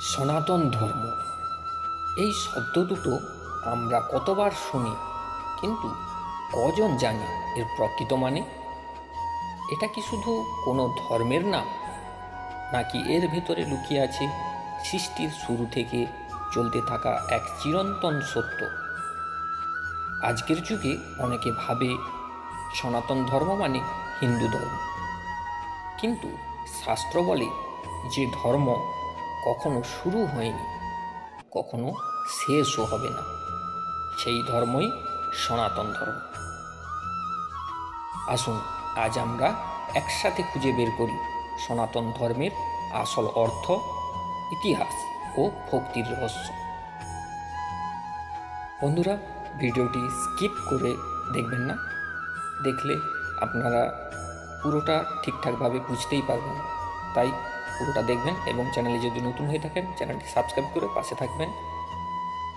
সনাতন ধর্ম। এই শব্দ দুটো আমরা কতবার শুনি, কিন্তু কজন জানি এর প্রকৃত মানে? এটা কি শুধু কোনো ধর্মের নাম, নাকি এর ভেতরে লুকিয়ে আছে সৃষ্টির শুরু থেকে চলতে থাকা এক চিরন্তন সত্য? আজকের যুগে অনেকে ভাবে সনাতন ধর্ম মানে হিন্দু ধর্ম। কিন্তু শাস্ত্র বলে যে ধর্ম কখনো শুরু হয়নি, কখনো শেষও হবে না। সেই ধর্মই সনাতন ধর্ম। আসুন, আজ আমরা একসাথে খুঁজে বের করি সনাতন ধর্মের আসল অর্থ, ইতিহাস ও ভক্তির রহস্য। বন্ধুরা, ভিডিওটি স্কিপ করে দেখবেন না। দেখলে আপনারা পুরোটা ঠিকঠাকভাবে বুঝতেই পারবেন। তাই পুরোটা দেখবেন এবং চ্যানেলে যদি নতুন হয়ে থাকেন, চ্যানেলটি সাবস্ক্রাইব করে পাশে থাকবেন।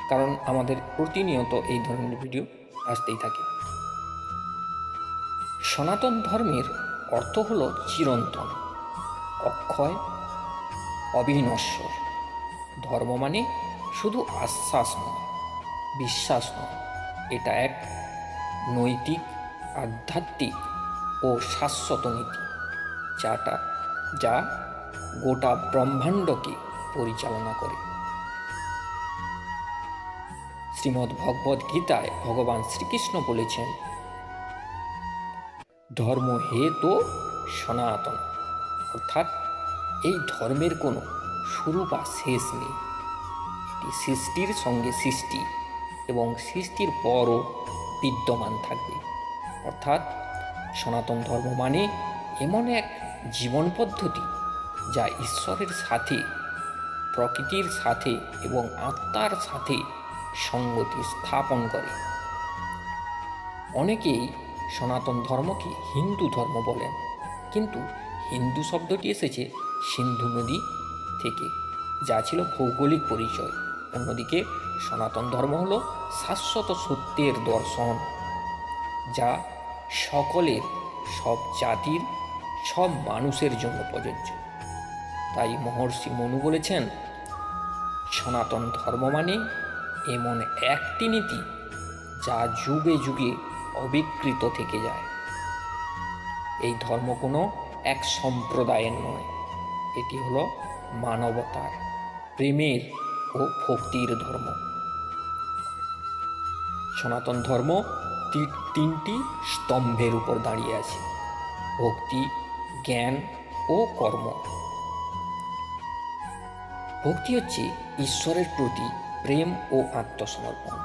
কারণ আমাদের প্রতিনিয়ত এই ধরনের ভিডিও আসতেই থাকে। সনাতন ধর্মের অর্থ হলো চিরন্তন, অক্ষয়, অবিনশ্বর। ধর্ম মানে শুধু আশ্বাস নয়, বিশ্বাস নয়। এটা এক নৈতিক, আধ্যাত্মিক ও শাশ্বত নীতি। যাটা, যা গোটা ব্রহ্মাণ্ডকে পরিচালনা করে। শ্রীমদ্ ভগবদ গীতায় ভগবান শ্রীকৃষ্ণ বলেছেন, ধর্ম হে তো সনাতন। অর্থাৎ এই ধর্মের কোনো শুরু বা শেষ নেই। এটি সৃষ্টির সঙ্গে সৃষ্টি এবং সৃষ্টির পরও বিদ্যমান থাকবে। অর্থাৎ সনাতন ধর্ম মানে এমন এক জীবন পদ্ধতি যা ঈশ্বরের সাথে, প্রকৃতির সাথে এবং আত্মার সাথে সঙ্গতি স্থাপন করে। অনেকেই সনাতন ধর্মকে হিন্দু ধর্ম বলেন, কিন্তু হিন্দু শব্দটি এসেছে সিন্ধু নদী থেকে, যা ছিল ভৌগোলিক পরিচয়। অন্যদিকে সনাতন ধর্ম হল শাশ্বত সত্যের দর্শন, যা সকলের, সব জাতির, সব মানুষের জন্য প্রযোজ্য। তাই মহর্ষি মনু বলেছেন, সনাতন ধর্ম মানে এমন একটি নীতি যা যুগে যুগে অবিকৃত থেকে যায়। এই ধর্ম কোনো এক সম্প্রদায়ের নয়, এটি হলো মানবতার, প্রেমের ও ভক্তির ধর্ম। সনাতন ধর্ম তিনটি স্তম্ভের উপর দাঁড়িয়ে আছে, ভক্তি, জ্ঞান ও কর্ম। ভক্তি হচ্ছে ঈশ্বরের প্রতি প্রেম ও আত্মসমর্পণ।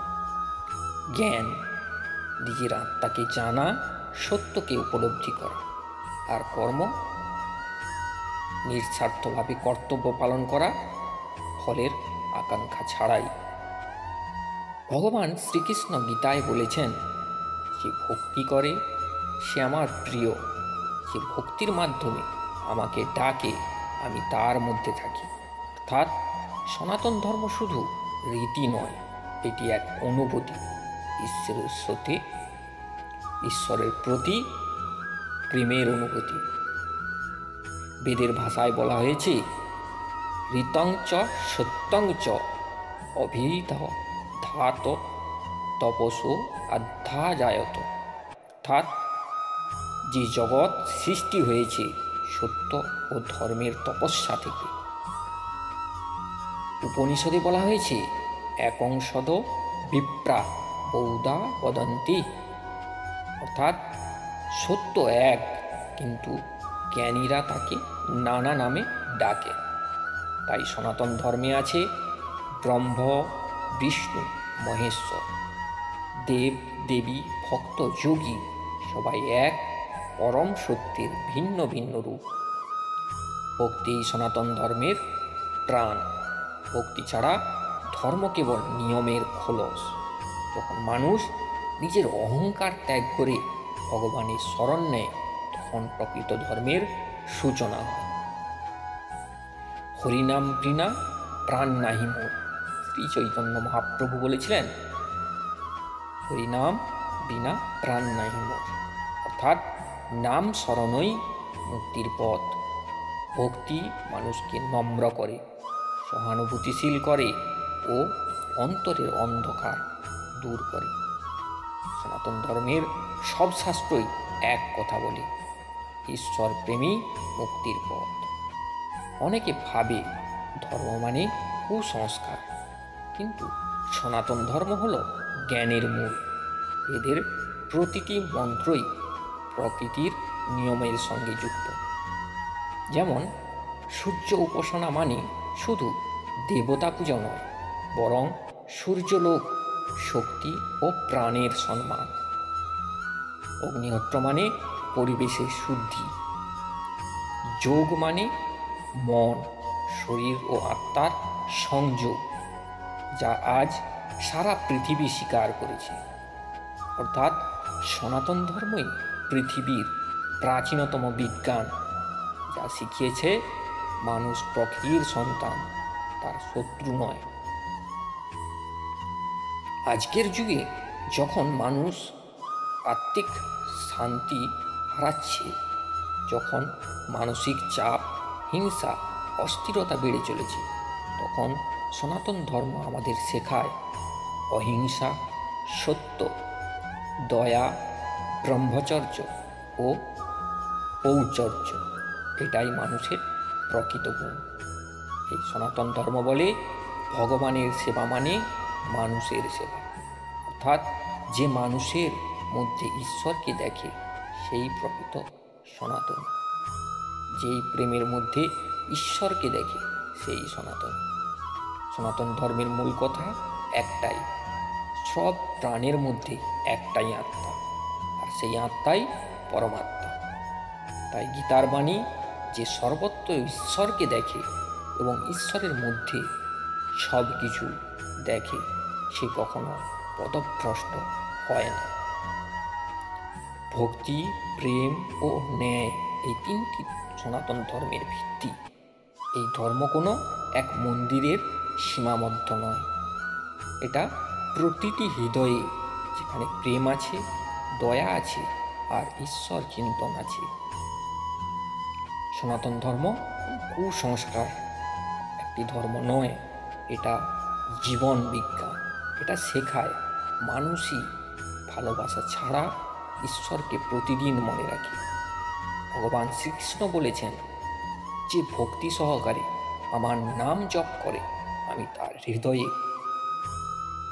জ্ঞান নিজের আত্মাকে জানা, সত্যকে উপলব্ধি করা। আর কর্ম নিঃস্বার্থভাবে কর্তব্য পালন করা ফলের আকাঙ্ক্ষা ছাড়াই। ভগবান শ্রীকৃষ্ণ গীতায় বলেছেন, যে ভক্তি করে, সে আমার প্রিয়। যে ভক্তির মাধ্যমে আমাকে ডাকে, আমি তার মধ্যে থাকি। অর্থাৎ সনাতন ধর্ম শুধু রীতি নয়, এটি এক অনুভূতি। ঈশ্বরের সাথে ঈশ্বরের প্রতি প্রেমের অনুভূতি। বেদের ভাষায় বলা হয়েছে, ঋতং চ, সত্যং চ অভিধ ধাত, তপসো, অধ্যায়ায়ত। অর্থাৎ যে জগৎ সৃষ্টি হয়েছে সত্য ও ধর্মের তপস্যা থেকে। উপনিষদে বলা হয়েছে একংশদ বিপ্রা বৌদা বদন্তি। অর্থাৎ সত্য এক, কিন্তু জ্ঞানীরা তাকে নানা নামে ডাকে। তাই সনাতন ধর্মে আছে ব্রহ্ম, বিষ্ণু, মহেশ্বর। দেব, দেবী, ভক্ত, যোগী সবাই এক, পরম শক্তির ভিন্ন ভিন্ন রূপ। ভক্তি সনাতন ধর্মের প্রাণ। ভক্তি ছাড়া ধর্ম কেবল নিয়মের খোলস। যখন মানুষ নিজের অহংকার ত্যাগ করে ভগবানের শরণ নেয়, তখন প্রকৃত ধর্মের সূচনা হয়। হরিনাম বিনা প্রাণ নাহি মোর শ্রী চৈতন্য মহাপ্রভু বলেছিলেন, হরিনাম বিনা প্রাণ নাহি মোর অর্থাৎ নাম স্মরণই মুক্তির পথ। ভক্তি মানুষকে নম্র করে। সহানুভূতিশীল করে ও অন্তরের অন্ধকার দূর করে। সনাতন ধর্মের সব শাস্ত্রই এক কথা বলে ঈশ্বর প্রেমী মুক্তির পথ। অনেকে ভাবে ধর্ম মানে কুসংস্কার, কিন্তু সনাতন ধর্ম হলো জ্ঞানের মূল। এদের প্রতিটি মন্ত্রই প্রকৃতির নিয়মের সঙ্গে যুক্ত। যেমন সূর্য উপাসনা মানে শুধু দেবতা পূজা নয়, বরং সূর্যলোক, শক্তি ও প্রাণের সম্মান। অগ্নিহোত্র মানে পরিবেশের শুদ্ধি। যোগ মানে মন, শরীর ও আত্মার সংযোগ, যা আজ সারা পৃথিবী স্বীকার করেছে। অর্থাৎ সনাতন ধর্মই পৃথিবীর প্রাচীনতম বিজ্ঞান, যা শিখিয়েছে মানুষ প্রকৃতির সন্তান, তার শত্রু নয়। আজকের যুগে যখন মানুষ আত্মিক শান্তি হারাচ্ছে, যখন মানসিক চাপ, হিংসা, অস্থিরতা বেড়ে চলেছে, তখন সনাতন ধর্ম আমাদের শেখায়, অহিংসা, সত্য, দয়া, ব্রহ্মচর্য ও ঔচর্য। এটাই মানুষের প্রকৃত গুণ। এই সনাতন ধর্ম বলে ভগবানের সেবা মানে মানুষের সেবা। অর্থাৎ যে মানুষের মধ্যে ঈশ্বরকে দেখে, সেই প্রকৃত সনাতন। যেই প্রেমের মধ্যে ঈশ্বরকে দেখে, সেই সনাতন। সনাতন ধর্মের মূল কথা একটাই, সব প্রাণের মধ্যে একটাই আত্মা, আর সেই আত্মাই পরমাত্মা। তাই গীতার বাণী যে সর্বত্র ঈশ্বরকে দেখে এবং ঈশ্বরের মধ্যে সব কিছু দেখে, সে কখনো পদভ্রষ্ট হয় না। ভক্তি, প্রেম ও ন্যায় এই তিনটি সনাতন ধর্মের ভিত্তি। এই ধর্ম কোনো এক মন্দিরের সীমাবদ্ধ নয়। এটা প্রতিটি হৃদয়ে যেখানে প্রেম আছে, দয়া আছে আর ঈশ্বর চিন্তন আছে। সনাতন ধর্ম কুসংস্কার। একটি ধর্ম নয়, এটা জীবন বিজ্ঞান। এটা শেখায় মানুষই ভালোবাসা ছাড়া ঈশ্বরকে প্রতিদিন মনে রাখে। ভগবান শ্রীকৃষ্ণ বলেছেন, যে ভক্তি সহকারে আমার নাম জপ করে, আমি তার হৃদয়ে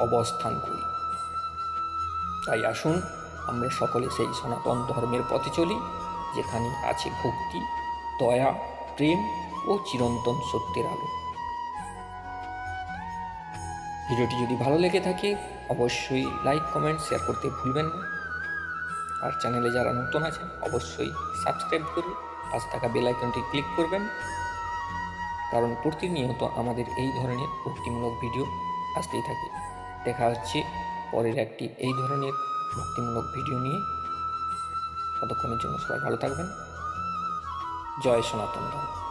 অবস্থান করি। তাই আসুন, আমরা সকলে সেই সনাতন ধর্মের পথে চলি, যেখানে আছে ভক্তি। দয়া, প্রেম ও চিরন্তন সত্যের আলো। ভিডিওটি যদি ভালো লেগে থাকে, অবশ্যই লাইক কমেন্ট শেয়ার করতে ভুলবেন না। আর চ্যানেলে যারা নতুন আছেন, অবশ্যই সাবস্ক্রাইব করে পাশে থাকা বেল আইকনটি ক্লিক করবেন। কারণ প্রতিনিয়ত আমাদের এই ধরনের ভক্তিমূলক ভিডিও আসতেই থাকে। দেখা হচ্ছে পরের একটি এই ধরনের ভক্তিমূলক ভিডিও নিয়ে। ততক্ষণের জন্য সবাই ভালো থাকবেন। জয় সনাতন ধর্ম।